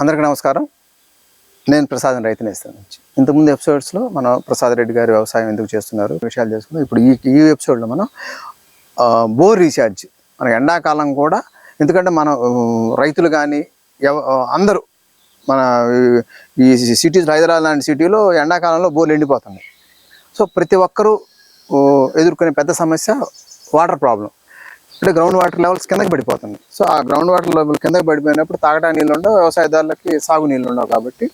అందరికీ నమస్కారం. నేను ప్రసాద్ రైతు నేస్తాను నుంచి. ఇంతకుముందు ఎపిసోడ్స్లో మనం ప్రసాద్ రెడ్డి గారు వ్యవసాయం ఎందుకు చేస్తున్నారు విషయాలు చేసుకున్నాం ఇప్పుడు ఈ ఈ ఎపిసోడ్లో మనం బోర్ రీఛార్జ్ మన ఎండాకాలం కూడా ఎందుకంటే మన రైతులు కానీ ఎవ అందరూ మన ఈ- సిటీస్ హైదరాబాద్ లాంటి సిటీలో ఎండాకాలంలో బోర్లు ఎండిపోతున్నాయి. సో ప్రతి ఒక్కరూ ఎదుర్కొనే పెద్ద సమస్య వాటర్ ప్రాబ్లం. అంటే గ్రౌండ్ వాటర్ లెవెల్స్ కిందకి పడిపోతుంది. సో ఆ గ్రౌండ్ వాటర్ లెవెల్ కిందకి పడిపోయినప్పుడు తాగడానికి నీళ్ళు ఉండవు వ్యవసాయదారులకి సాగు నీళ్ళు ఉండవు కాబట్టి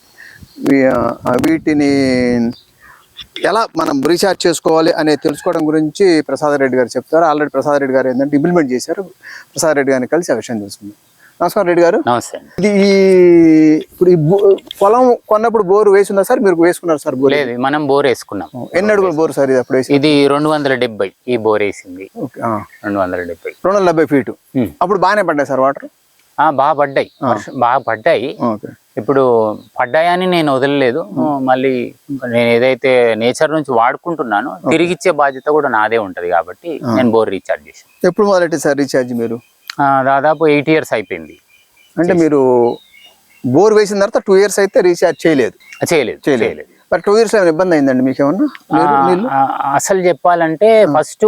వీటిని ఎలా మనం రీఛార్జ్ చేసుకోవాలి అనేది తెలుసుకోవడం గురించి ప్రసాద్ రెడ్డి గారు చెప్తారు. ఆల్రెడీ ప్రసాద్ రెడ్డి గారు ఏంటంటే ఇంప్లిమెంట్ చేశారు. ప్రసాద్ రెడ్డి గారిని కలిసి ఆ విషయం తెలుసుకుందాం. నమస్కారం రెడ్డి గారు. నమస్తే ఇది ఈ ఇప్పుడు ఈ పొలం కొన్నప్పుడు బోరు వేసిందా సార్? మీరు వేసుకున్నారు సార్ బోర్? లేదు మనం బోర్ వేసుకున్నాం. ఎన్ని అడుగులు బోర్ సార్ ఇది అప్పుడు ఇది రెండు వందల డెబ్బై ఈ బోర్ వేసింది. రెండు వందల డెబ్బై. రెండు వందల డెబ్బై ఫీటు. అప్పుడు బాగానే పడ్డాయి సార్ వాటర్? ఆ, బాగా పడ్డాయి. బాగా పడ్డాయి. ఇప్పుడు పడ్డాయని నేను వదలలేదు. మళ్ళీ నేను ఏదైతే నేచర్ నుంచి వాడుకుంటున్నానో తిరిగిచ్చే బాధ్యత కూడా నాదే ఉంటది కాబట్టి నేను బోర్ రీఛార్జ్ చేశాను. ఎప్పుడు మొదలెట్టారు సార్ రీఛార్జ్ మీరు? దాదాపు ఎయిట్ ఇయర్స్ అయిపోయింది. అంటే మీరు బోర్ వేసిన తర్వాత టూ ఇయర్స్ అయితే రీఛార్జ్ చేయలేదు. చేయలేదు చేయలేదు. మరి టూ ఇయర్స్ ఏమైనా ఇబ్బంది అయిందండి మీకు ఏమన్నా? అసలు చెప్పాలంటే ఫస్ట్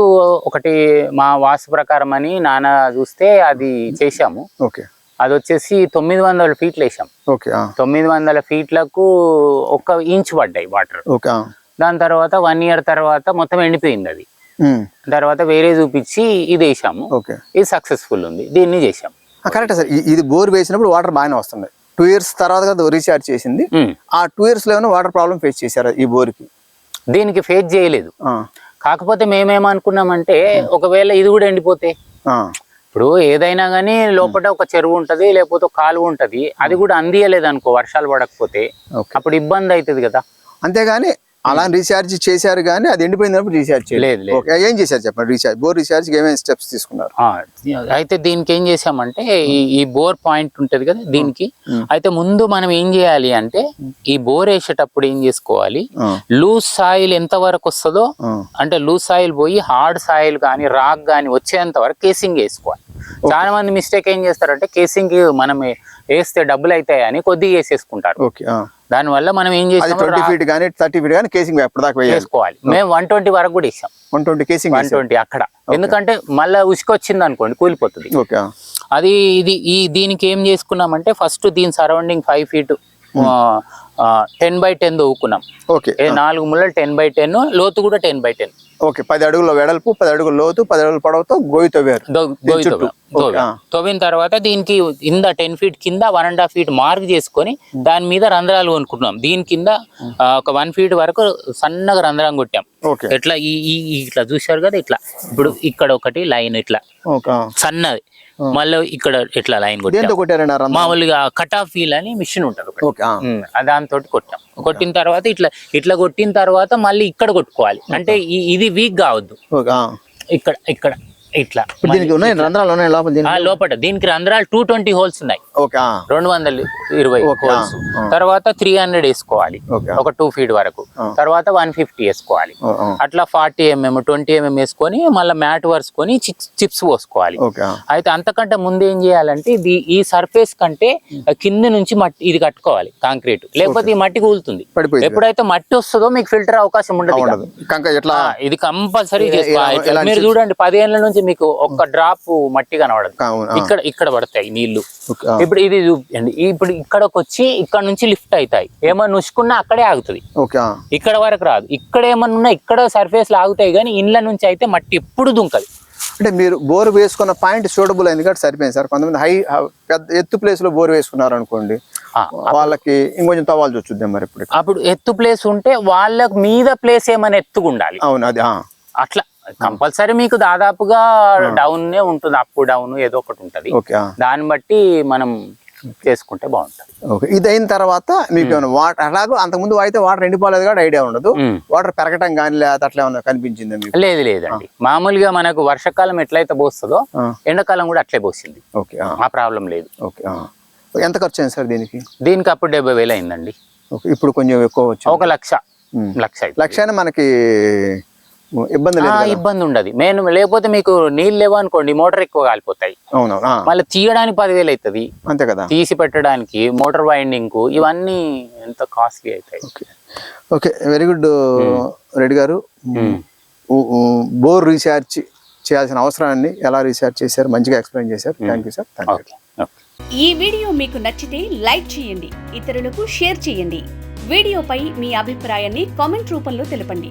ఒకటి మా వాస్తు ప్రకారం అని నాన్న చూస్తే అది చేశాము. ఓకే. అది వచ్చేసి తొమ్మిది వందల ఫీట్లు వేసాం ఓకే తొమ్మిది వందల ఫీట్లకు ఒక ఇంచ్ పడ్డాయి వాటర్. ఓకే. దాని తర్వాత వన్ ఇయర్ తర్వాత మొత్తం ఎండిపోయింది అది. తర్వాత వేరే చూపించి ఇది వేసాము. ఓకే ఇది సక్సెస్ఫుల్ ఉంది. దీన్ని చేసాం ఆ, కరెక్టే సార్ ఇది బోర్ వేసినప్పుడు వాటర్ బాగానే వస్తుంది. టూ ఇయర్స్ తర్వాత రీఛార్జ్ చేసింది. ఉమ్. ఆ టూ ఇయర్స్లో వాటర్ ప్రాబ్లం ఫేస్ చేశారు ఈ బోర్కి దీనికి ఫేస్ చేయలేదు. ఆ, కాకపోతే మేమేమనుకున్నామంటే ఒకవేళ ఇది కూడా ఎండిపోతే. ఆ, ఇప్పుడు ఏదైనా కానీ లోపల ఒక చెరువు ఉంటది లేకపోతే ఒక కాలువ ఉంటది. అది కూడా అందియలేదు అనుకో వర్షాలు పడకపోతే. అప్పుడు ఇబ్బంది అవుతుంది కదా. అంతేగాని అలా రీఛార్జ్ చేశారు కానీ అది ఎండిపోయినప్పుడు రీఛార్జ్ చేయలేదు. లేదు ఏం చేశారు చెప్పండి రీఛార్జ్ బోర్ రీఛార్జ్ ఏమేమి స్టెప్స్ తీసుకున్నారు? అయితే దీనికి ఏం చేసామంటే ఈ ఈ బోర్ పాయింట్ ఉంటది కదా దీనికి. అయితే ముందు మనం ఏం చేయాలి అంటే ఈ బోర్ వేసేటప్పుడు ఏం చేసుకోవాలి? లూజ్ సాయిల్ ఎంత వరకు వస్తుందో అంటే లూజ్ సాయిల్ పోయి హార్డ్ సాయిల్ కానీ రాక్ కానీ వచ్చేంత వరకు కేసింగ్ వేసుకోవాలి. చాలా మంది మిస్టేక్ ఏం చేస్తారంటే కేసింగ్ మనం వేస్తే డబ్బులు అవుతాయి అని కొద్దిగా వేసేసుకుంటారు. దానివల్ల మనం ఏం చేస్తాం ట్వంటీ ఫీట్ కానీ థర్టీ ఫీట్ కానీ కేసింగ్ ఎప్పటిదాకా వేయాలి. వేసుకోవాలి. మేము వన్ ట్వంటీ వరకు కూడా ఇస్తాం. One twenty casing one twenty అక్కడ. ఎందుకంటే మళ్ళీ ఉసుకొచ్చింది అనుకోండి కూలిపోతుంది. ఓకే అది ఇది ఈ దీనికి ఏం చేసుకున్నామంటే ఫస్ట్ దీని surrounding five feet ten by ten దవ్వుకున్నాం okay నాలుగు ముళ్ళలు టెన్ బై టెన్ లోతు కూడా టెన్ బై టెన్ ఓకే పది అడుగుల వెడల్పు పది అడుగుల లోతు పది అడుగుల పొడవుతో గోయి తవ్వారు. తవ్విన తర్వాత దీనికి కింద టెన్ ఫీట్ కింద one and half feet mark చేసుకొని దాని మీద రంధ్రాలు కొనుక్కుంటున్నాం. దీని కింద ఒక వన్ ఫీట్ వరకు సన్నగా రంధ్రం కొట్టాం. ఓకే. ఎట్లా? ఈ ఇట్లా చూశారు కదా ఇట్లా. ఇప్పుడు ఇక్కడ ఒకటి లైన్ ఇట్లా. సన్నది. మళ్ళీ ఇక్కడ ఇట్లా లైన్ కొట్టాం? దేంతో కొట్టారండి ఆ రంధ్రం? మామూలుగా కట్ ఆఫ్ వీల్ అని మిషన్ ఆ. దాంతో కొట్టాం. కొట్టిన తర్వాత ఇట్లా ఇట్లా కొట్టిన తర్వాత మళ్ళీ ఇక్కడ కొట్టుకోవాలి. అంటే ఇది వీక్ కావద్దు. ఇక్కడ ఇక్కడ. ఇట్లా. దీనికి ఉన్నాయి రంధ్రాలు ఉన్నాయి లోపల లోపల. దీనికి రంధ్రాలు టూ ట్వంటీ హోల్స్ ఉన్నాయి. రెండు వందల ఇరవై హోల్స్. తర్వాత త్రీ హండ్రెడ్ వేసుకోవాలి. ఒక టూ ఫీట్ వరకు. తర్వాత వన్ ఫిఫ్టీ వేసుకోవాలి. అట్లా ఫార్టీ ఎంఎం ట్వంటీ ఎంఎం వేసుకొని మళ్ళీ మ్యాట్ వరుసుకొని చిప్స్ పోసుకోవాలి. అయితే అంతకంటే ముందు ఏం చేయాలంటే ఇది ఈ సర్ఫేస్ కంటే కింద నుంచి మట్టి ఇది కట్టుకోవాలి కాంక్రీట్ లేకపోతే ఈ మట్టి కూలుతుంది. ఎప్పుడైతే మట్టి వస్తుందో మీకు ఫిల్టర్ అవకాశం ఉండదు ఇది కంపల్సరీ చేసుకోవాలి మీరు చూడండి పదిహేనుల నుంచి మీకు ఒక్క డ్రాప్ మట్టి కనబడదు. ఇక్కడ ఇక్కడ పడతాయి నీళ్ళు. ఇప్పుడు ఇది చూపించండి ఇప్పుడు ఇక్కడకి వచ్చి ఇక్కడ నుంచి లిఫ్ట్ అవుతాయి ఏమన్నా నుసుకున్నా అక్కడే ఆగుతుంది. ఇక్కడ వరకు రాదు. ఇక్కడ ఏమన్నా ఉన్నా ఇక్కడ సర్ఫేస్ ఆగుతాయి కానీ ఇండ్ల నుంచి అయితే మట్టి ఎప్పుడు దుంకదు. అంటే మీరు బోర్ వేసుకున్న పాయింట్ సూటబుల్ అయింది కాబట్టి సరిపోయింది సార్. కొంతమంది హై పెద్ద ఎత్తు ప్లేస్లో బోర్ వేసుకున్నారు అనుకోండి వాళ్ళకి ఇంకొంచెం తవ్వాల్సి వచ్చింది మరి ఇప్పుడు అప్పుడు ఎత్తు ప్లేస్ ఉంటే వాళ్ళకు మీద ప్లేస్ ఏమైనా ఎత్తుగా ఉండాలి అవును అది. అట్లా కంపల్సరీ మీకు దాదాపుగా డౌన్ ఉంటుంది అప్ డౌన్ ఏదో ఒకటి ఉంటది. దాన్ని బట్టి మనం చేసుకుంటే బాగుంటది ఓకే ఇది అయిన తర్వాత మీకు ఏమైనా వాటర్ అలాగో అంతకుముందు అయితే వాటర్ ఎండిపోలేదు కూడా ఐడియా ఉండదు. వాటర్ పెరగటం కానీ లేదా అట్లా ఏమన్నా కనిపించింది మీకు లేదు లేదండి మామూలుగా మనకు వర్షాకాలం ఎట్లయితే పోస్తుందో. ఎండాకాలం కూడా అట్లే పోసింది ఓకే ఆ. ప్రాబ్లం లేదు ఓకే. ఎంత ఖర్చు అయింది సార్ దీనికి దీనికి అప్పుడు డెబ్బై వేలు అయిందండి ఇప్పుడు కొంచెం ఎక్కువ వచ్చింది ఒక లక్ష. లక్ష. లక్ష మనకి ఇబ్బంది? ఇబ్బంది ఉండదు. మేము లేకపోతే మీకు నీళ్ళు లేవు అనుకోండి మోటార్ ఎక్కువ కాలిపోతాయి. అవునవును. మళ్ళీ తీయడానికి పదివేలు అవుతుంది అంతే కదా. తీసి పెట్టడానికి మోటార్ వైండింగ్కు ఇవన్నీ ఎంత కాస్ట్లీ అవుతాయి. Okay. Okay very good Reddy garu. Bore recharge చేయాల్సిన అవసరాన్ని ఎలా రీఛార్జ్ చేశారు? మంచిగా ఎక్స్ప్లెయిన్ చేశారు. Thank you sir thank you ఈ వీడియో మీకు నచ్చితే లైక్ చేయండి ఇతరులకు షేర్ చేయండి. వీడియోపై మీ అభిప్రాయాన్ని కామెంట్ రూపంలో తెలపండి.